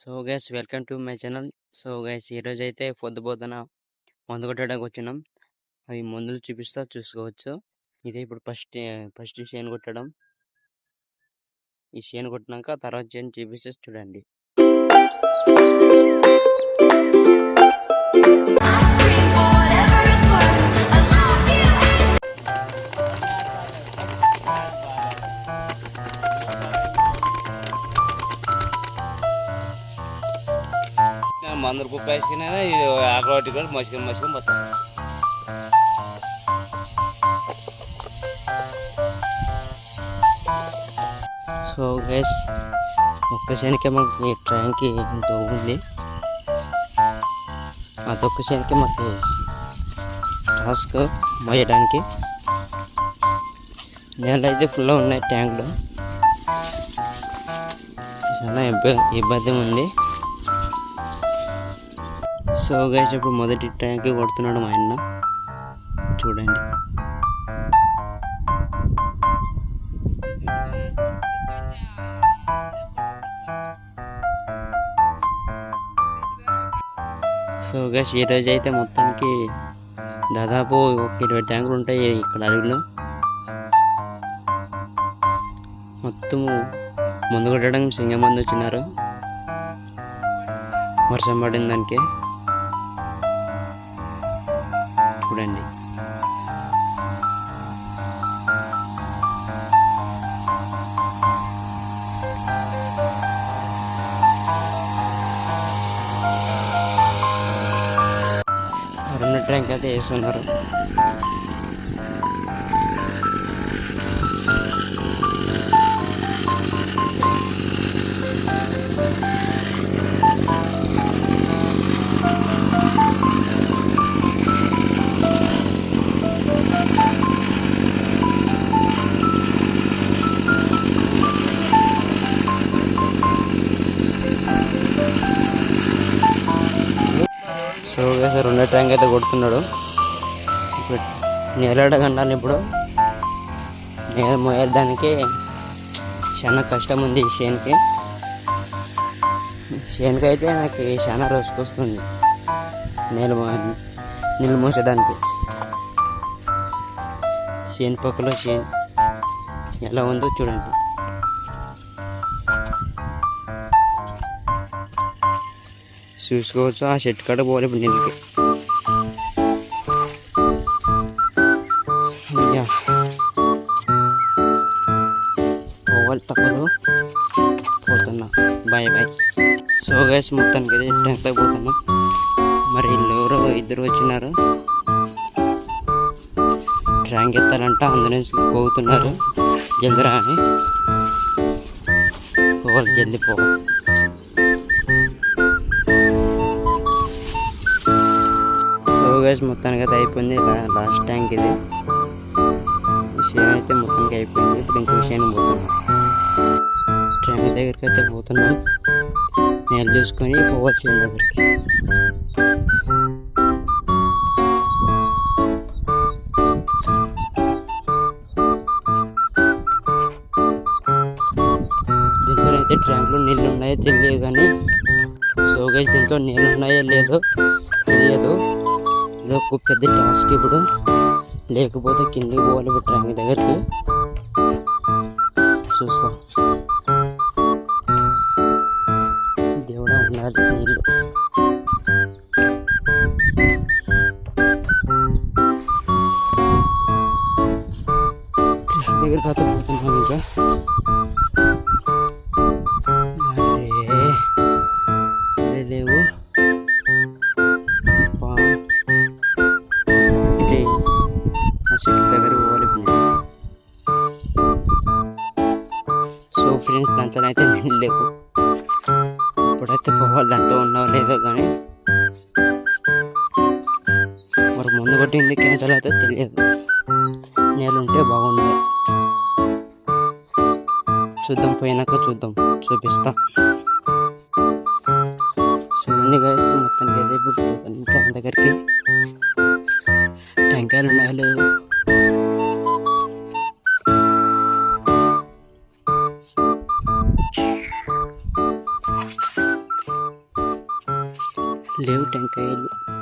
So guys welcome to my channel. So guys ఈరోజు అయితే పొద్దు మందు కొట్టడానికి వచ్చినాం. అవి మందులు చూపిస్తా చూసుకోవచ్చు. ఇదే ఇప్పుడు ఫస్ట్ ఫస్ట్ చేను కొట్టడం. ఈ షేన్ కొట్టినాక తర్వాత చేను చూపిస్తే చూడండి. వంద కుప్ప వేసుకున్నా ఆకలి కూడా మసుకొని మసుకొని పోతాం. సో గైస్ ఒక్క చేనుకే మాకు ఈ ట్యాంక్కి ఇంత ఉంది. అదొక్క చేనుకే మాకు టాస్క్ మోయడానికి. నీళ్ళు అయితే ఫుల్గా ఉన్నాయి ట్యాంక్లో. చాలా ఇబ్బంది ఇబ్బంది ఉంది. సో గైస్ ఇప్పుడు మొదటి ట్యాంక్ కొడుతున్నాడు మా ఆయన చూడండి. సో గైస్ ఈరోజు అయితే మొత్తానికి దాదాపు ఒక ఇరవై ట్యాంకులు ఉంటాయి ఇక్కడ అడవిలో. మొత్తము మందు కొట్టడం సింగం మంది వచ్చినారు. వర్షం పడిన దానికి. చూడండి. రెండు ట్యాంక్ అయితే వేస్తున్నారు. రెండో ట్యాంక్ అయితే కొడుతున్నాడు. ఇప్పుడు నేలడగండాలి ఇప్పుడు నేల మోయడానికి చాలా కష్టం ఉంది షేన్కి చేనుకి. అయితే నాకు చాలా రోజుకొస్తుంది నీళ్ళు మో నీళ్ళు మోసడానికి చేను పక్కలో చేను ఎలా ఉందో చూడండి. చూసుకోవచ్చు. ఆ చెట్టు కాడ పోవాలి ఇప్పుడు నీళ్ళకి అయ్యా. పోవాలి తప్పదు. పోతున్నా. Bye bye. సో గైస్ మొత్తానికి అయితే ట్యాంక్లో పోతున్నా మరి వీళ్ళు ఎవరో ఇద్దరు వచ్చినారు. ట్రాంక్ ఎత్తాలంట. అందులోంచి పోతున్నారు. జల్ది అని. పోవాలి జల్దీ పోవాలి. సో మొత్తానికి అయితే అయిపోయింది లాస్ట్ ట్యాంక్ ఇది. విషయం అయితే మొత్తానికి అయిపోయింది. ఇప్పుడు ఇంకో విషయాన్ని పోతున్నాం ట్యాంక్ దగ్గరికి అయితే పోతున్నాం. నేను చూసుకొని పోవచ్చు దగ్గరికి. దీంట్లో అయితే ట్యాంక్లో నీళ్ళు ఉన్నాయో తెలియదు కానీ సో దీంట్లో నీళ్ళు ఉన్నాయో లేదో తెలియదు. ఇది ఒక పెద్ద టాస్క్ ఇప్పుడు. లేకపోతే కిందికి పోవాలి ఇప్పుడు దగ్గరికి. చూస్తాం. దేవుడా ఉండాలి నీళ్ళు. ఫ్రెండ్స్ దాంట్లో అయితే నేను లేవు. ఇప్పుడైతే పోవాలి దాంట్లో ఉన్నావు లేదో కానీ? మరి ముందు కొట్టింది క్యాన్సల్ అయితే తెలియదు. నీళ్ళు ఉంటే బాగుండే. చూద్దాం పోయినాక చూద్దాం. చూపిస్తా. చూడండి గైస్ మొత్తం అయితే ఇప్పుడు పోతాను దగ్గరికి టెంకాయలు ఉన్నాయో లేదు. లేవు టెంకాయలు దీంట్లోనైతే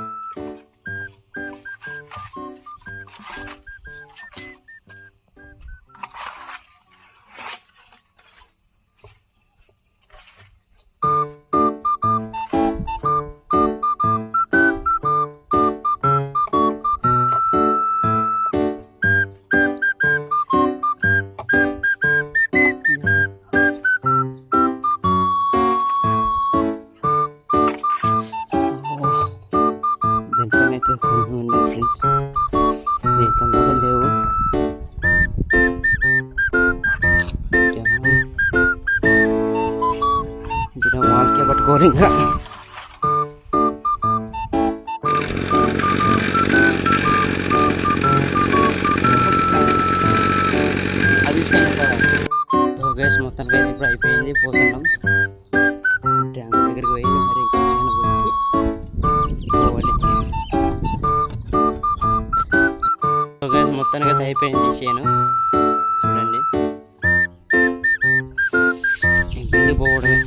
వాళ్ళకే పట్టుకోవాలి మొత్తానికి అయితే ఇప్పుడు అయిపోయింది పోతున్నాం. ట్యాంక్ దగ్గరికి పోయి మరి చేను పోవాలి. సో గైస్ మొత్తానికి అయితే అయిపోయింది చేను. చూడండి. ఇంటికి పోవడమే.